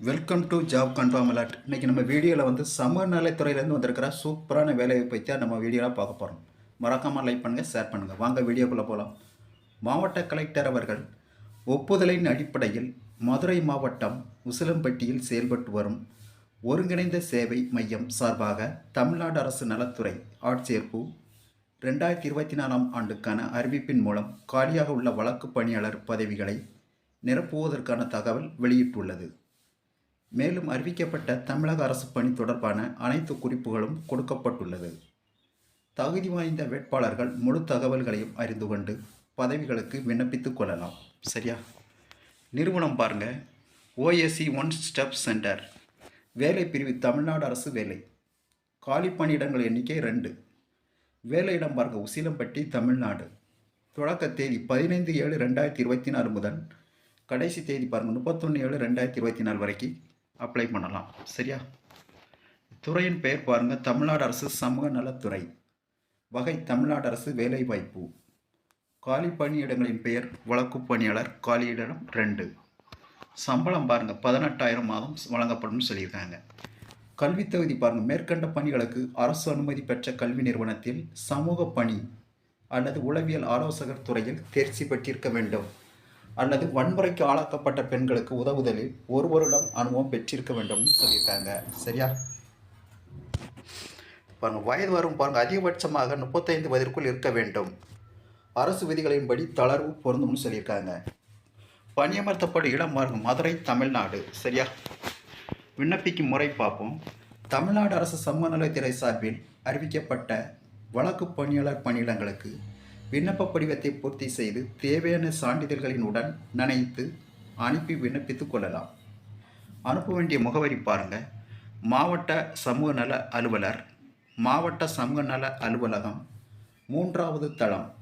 Welcome to job confirm alert இன்றைக்கி நம்ம வீடியோவில் வந்து சமூக வந்திருக்கிற சூப்பரான வேலையை பற்றி தான் நம்ம வீடியோவில் பார்க்க போகிறோம் மறக்காமல் லைக் பண்ணுங்கள் ஷேர் பண்ணுங்கள் வாங்க வீடியோக்குள்ளே போகலாம் மாவட்ட கலெக்டர் அவர்கள் ஒப்புதலின் அடிப்படையில் மதுரை மாவட்டம் உசிலம்பட்டியில் செயல்பட்டு வரும் ஒருங்கிணைந்த சேவை மையம் சார்பாக தமிழ்நாடு அரசு நலத்துறை ஆட்சேர்ப்பு ரெண்டாயிரத்தி இருபத்தி நாலாம் ஆண்டுக்கான அறிவிப்பின் மூலம் காலியாக உள்ள வழக்கு பணியாளர் பதவிகளை நிரப்புவதற்கான தகவல் வெளியிட்டுள்ளது. மேலும் அறிவிக்கப்பட்ட தமிழக அரசு பணி தொடர்பான அனைத்து குறிப்புகளும் கொடுக்கப்பட்டுள்ளது. தகுதி வாய்ந்த வேட்பாளர்கள் முழு தகவல்களையும் அறிந்து கொண்டு பதவிகளுக்கு விண்ணப்பித்துக் கொள்ளலாம். சரியா? நிறுவனம் பாருங்க. OSC one step centre. வேலை பிரிவு தமிழ்நாடு அரசு வேலை. காலி பணியிடங்கள் எண்ணிக்கை ரெண்டு. வேலையிடம் பார்க்க உசிலம்பட்டி தமிழ்நாடு. தொடக்க தேதி பதினைந்து ஏழு ரெண்டாயிரத்தி இருபத்தி நாலு முதல் கடைசி தேதி பாருங்கள் முப்பத்தொன்று ஏழு ரெண்டாயிரத்தி இருபத்தி நாலு வரைக்கும் அப்ளை பண்ணலாம். சரியா? துறையின் பெயர் பாருங்கள் தமிழ்நாடு அரசு சமூக நலத்துறை. வகை தமிழ்நாடு அரசு வேலைவாய்ப்பு. காலி பணியிடங்களின் பெயர் வழக்கு பணியாளர் காலியிடம் ரெண்டு. சம்பளம் பாருங்கள் பதினெட்டாயிரம் மாதம் வழங்கப்படும் சொல்லியிருக்காங்க. கல்வித் தகுதி பாருங்கள் மேற்கண்ட பணிகளுக்கு அரசு அனுமதி பெற்ற கல்வி நிறுவனத்தில் சமூக பணி அல்லது உளவியல் ஆலோசகர் துறையில் தேர்ச்சி பெற்றிருக்க வேண்டும். அல்லது வன்முறைக்கு ஆளாக்கப்பட்ட பெண்களுக்கு உதவுதலில் ஒரு வருடம் அனுபவம் பெற்றிருக்க வேண்டும்னு சொல்லியிருக்காங்க. சரியா? பாருங்கள் வயது வரும் பாருங்கள் அதிகபட்சமாக முப்பத்தைந்து வயதிற்குள் இருக்க வேண்டும். அரசு விதிகளின்படி தளர்வு பொருந்தும்னு சொல்லியிருக்காங்க. பணியமர்த்தப்படும் இடம் பாருங்க மதுரை தமிழ்நாடு. சரியா? விண்ணப்பிக்கும் முறை பார்ப்போம். தமிழ்நாடு அரசு சமூக நலத்துறை சார்பில் அறிவிக்கப்பட்ட வழக்கு பணியாளர் பணியிடங்களுக்கு விண்ணப்ப படிவத்தை பூர்த்தி செய்து தேவையான சான்றிதழ்களின் உடன் நனைத்து அனுப்பி விண்ணப்பித்துக் கொள்ளலாம். அனுப்ப வேண்டிய முகவரி பாருங்கள் மாவட்ட சமூக நல அலுவலர் மாவட்ட சமூக நல அலுவலகம் மூன்றாவது தளம்.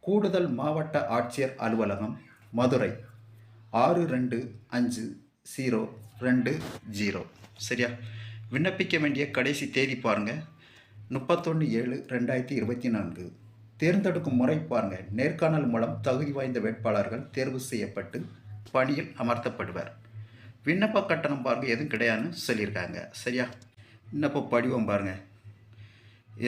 கூடுதல் மாவட்ட ஆட்சியர் அலுவலகம் மதுரை. ஆறு ரெண்டு அஞ்சு ஜீரோ ரெண்டு ஜீரோ. சரியா? விண்ணப்பிக்க வேண்டிய கடைசி தேதி பாருங்கள் முப்பத்தொன்று ஏழு ரெண்டாயிரத்தி இருபத்தி நான்கு. தேர்ந்தெடுக்கும் முறை பாருங்கள் நேர்காணல் மூலம் தகுதி வாய்ந்த வேட்பாளர்கள் தேர்வு செய்யப்பட்டு பணியில் அமர்த்தப்படுவர். விண்ணப்ப கட்டணம் பாருங்கள் எதுவும் கிடையாதுன்னு சொல்லியிருக்காங்க. சரியா? விண்ணப்ப படிவம் பாருங்கள்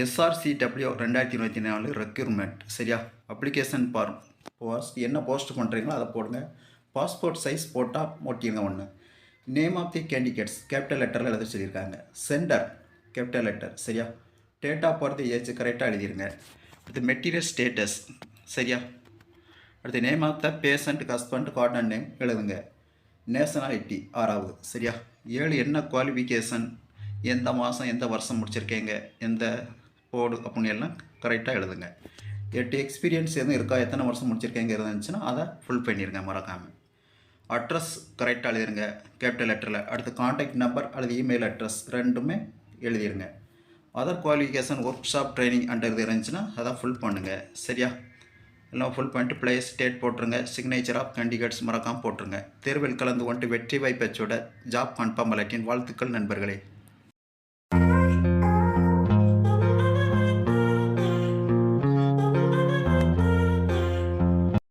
எஸ்ஆர்சிடபிள்யூ ரெண்டாயிரத்தி இருபத்தி நாலு ரெக்யூர்மெண்ட் சரியா? அப்ளிகேஷன் பார் போஸ்ட் என்ன போஸ்ட் பண்ணுறீங்களோ அதை போடுங்க. பாஸ்போர்ட் சைஸ் போட்டால் ஒட்டிடுங்க ஒன்று name of the candidates capital லெட்டரில் எழுத சொல்லியிருக்காங்க. சென்டர் கேபிட்டல் லெட்டர் சரியா? டேட் ஆஃப் பர்த் ஏஜ் கரெக்டாக எழுதிருங்க. அடுத்து மெட்டீரியல் ஸ்டேட்டஸ் சரியா? அடுத்து name of the patient husband guardian name எழுதுங்க. நேஷனாலிட்டி ஆறாவது. சரியா? ஏழு என்ன குவாலிஃபிகேஷன் எந்த மாதம் எந்த வருஷம் முடிச்சிருக்கீங்க? எந்த போர்டு அப்படின்னு எல்லாம் கரெக்டாக எழுதுங்க. எட்டு எக்ஸ்பீரியன்ஸ் எதுவும் இருக்கா? எத்தனை வருஷம் முடிச்சிருக்கீங்க இருந்துச்சுன்னா அதை ஃபுல் பண்ணிடுங்க மறக்காமல் அட்ரஸ் கரெக்டாக எழுதிருங்க கேபிட்டல் லெட்டரில் அடுத்து காண்டாக்ட் நம்பர் அல்லது இமெயில் அட்ரஸ் ரெண்டுமே எழுதிருங்க. Other qualification workshop training under இருந்துச்சுன்னா அதை ஃபுல் பண்ணுங்கள் சரியா? எல்லாம் ஃபுல் பண்ணிட்டு பிளேஸ் ஸ்டேட் போட்டுருங்க. சிக்னேச்சர் ஆஃப் கேண்டிடேட்ஸ் மறக்காமல் போட்டுருங்க. தேர்வில் கலந்து கொண்டு வெற்றி வாய்ப்பச்சோட ஜாப் கன்ஃபார்ம் அலட்டின் வாழ்த்துக்கள் நண்பர்களே.